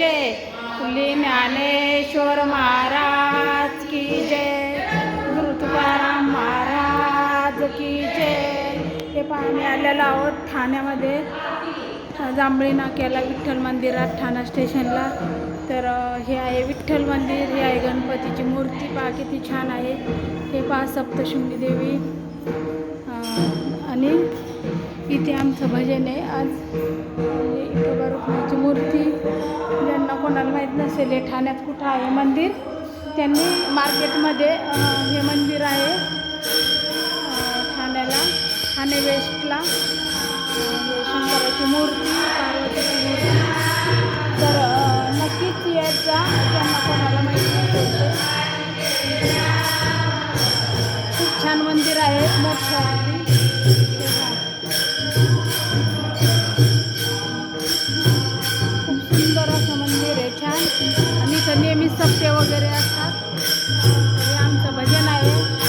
जय. फुले ज्ञानेश्वर महाराज की जय. गुरु तुकाराम महाराज की जय. हे पाहणे आलेलो आहोत ठाण्यामध्ये. जांभळी नाक्याला विठ्ठल मंदिरात ठाणा स्टेशनला. तर हे आहे विठ्ठल मंदिर. हे आहे गणपतीची मूर्ती. पहा किती छान आहे. हे पहा सप्तशृंगी देवी. आणि इथे आमचं भजन आहे. आज माहीत नसेल हे ठाण्यात कुठं आहे मंदिर त्यांनी मार्केटमध्ये हे मंदिर आहे ठाण्याला ठाणे वेस्टला शंकराची मूर्ती पार्वतीची मूर्ती. तर नक्कीच यायचा त्यांना ज्यांना कोणाला माहीत नसेल खूप छान मंदिर आहे मोठं नेहमीच सप्ते वगैरे असतात. हे आमचं भजन आहे.